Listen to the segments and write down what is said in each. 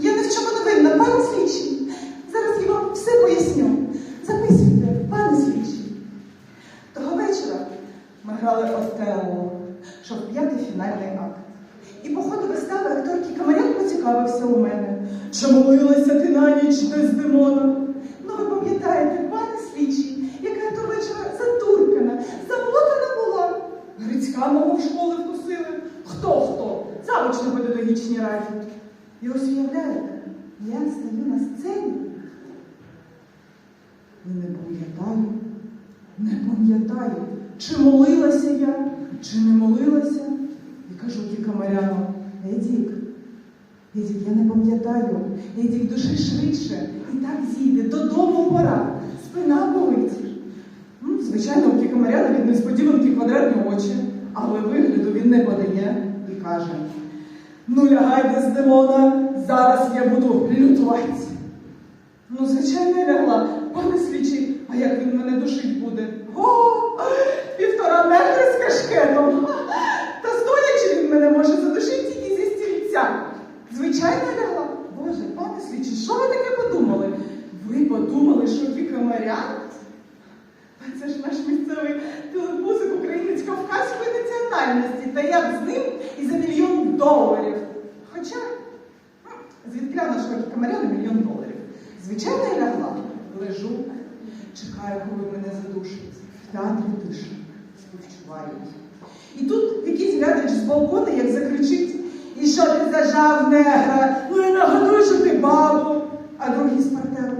Я ні в чому не винна, пане слідчий. Зараз я вам все поясню. Записуйте, пане слідчий. Того вечора ми грали Отелло, щоб п'ятий фінальний акт. І по ходу вистави акторки Камарян поцікавився у мене. Чи молилася ти на ніч Дездемона? Ну, ви пам'ятаєте, пане слідчий, яка того вечора затуркана, заплутана була. Грицька мого в школи вкусили. Хто хто? Завуч на педагогічній раді. І ось уявляєте, я стою на сцені і не пам'ятаю, не пам'ятаю, чи молилася я, чи не молилася. І кажу Діка Маряну, Едік, Едік, я не пам'ятаю. Едік, душі швидше. І так зійде, додому пора. Спина болить. Ну, звичайно, у Кіка Маряна від несподіванки квадратні очі, але вигляду він не подає і каже: Ну, лягайте з Демона, зараз я буду лютувати. Ну, звичайно, лягла. Пане слідчий, а як він мене душить буде? О, півтора метри з кашкетом. Та стоячи він мене може задушити тільки зі стільця. Звичайно, лягла. Боже, пане слідчий, що ви таке подумали? Ви подумали, що кікамарян? Та це ж наш місцевий телепузик українець кавказької національності. Та я б з ним і за мільйон доларів. Хоча, м, звідки нашого кікамаряна мільйон доларів? Звичайно, я лягла, лежу, чекаю, коли мене задушить. В театрі тиша, співчувають. І тут якийсь глядач з балкона, як закричить, і що ти зажав негра? Ну я нагадую, що ти бабу, а другий з партеру.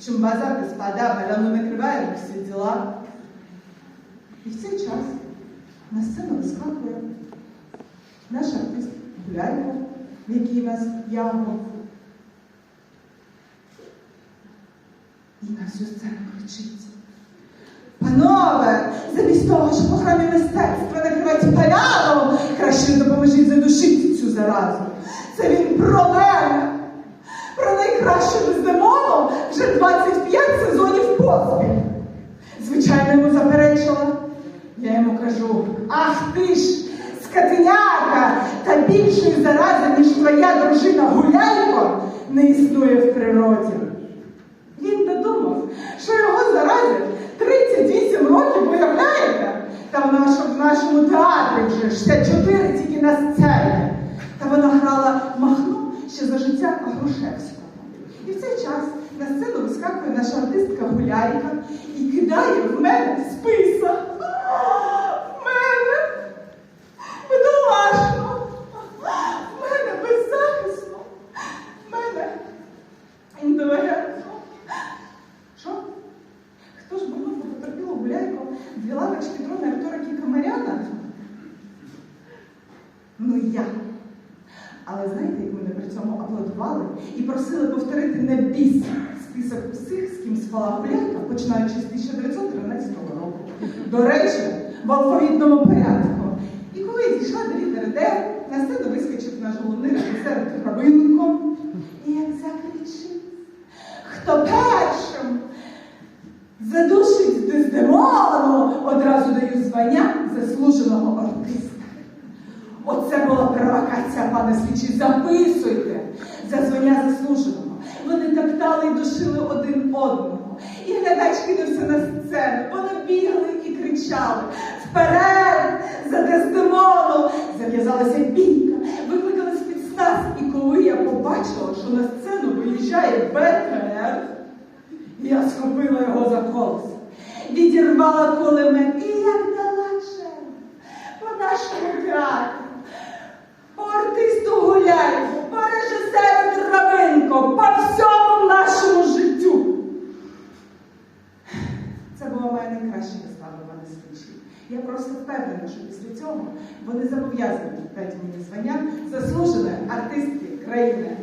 В чому базар, господа, маляну накриваємо всі діла. І в цей час на сцену вискакує наш артист Гуляйко, який нас явно. І на всю сцену кричить. Панове, замість того, щоб у храмі мистецтва накривати поляну, краще допоможіть задушити цю заразу. Це він про мене, про найкращу Дездемону вже 25 сезонів поспіль. Звичайно, йому заперечила. Я йому кажу: ах ти скотиняка, та більшої зарази, ніж твоя дружина Гуляйко, не існує в природі. Він додумав, що його заразять 38 років, уявляєте? Та вона ж в нашому театрі вже 64 тільки на сцені. Та вона грала Махно ще за життя Грушевського. І в цей час на сцену вискакує наша артистка Гуляйка і кидає в мене списа. В мене бідолашно, в мене беззахисно, в мене інтелігентно. Що? Хто ж було потерпіло гуляйко дві лавочки дрони актора Кіка Маряна? Ну я. Але знаєте, як мене при цьому аплодували і просили повторити на біс список усіх, з ким спала гулянка, починаючи з 1913 року. До речі, в алфавітному порядку. І коли я дійшла до літери Д, на сцену вискочив наш головний режисер Грабинко. І як закричить, хто першим задушить Дездемону, одразу даю звання заслуженого артиста. Оце була провокація, пане слідчий. Записуйте за звання заслуженого. Вони топтали і душили один одного. І глядач кинувся на сцену. Вони бігли і кричали вперед за Дездемону. Зав'язалася бійка, викликали спецназ. І коли я побачила, що на сцену виїжджає БТР, я схопила його за колесо, відірвала кулемет і як дала шеф по нашому театру, по артисту Гуляйку, по режисеру Травинко, по всьому нашому життю. Це була моя найкраща вистава, пане слідчий. Я просто впевнена, цьому, вони зобов'язані дати мені звання заслуженої артистки країни.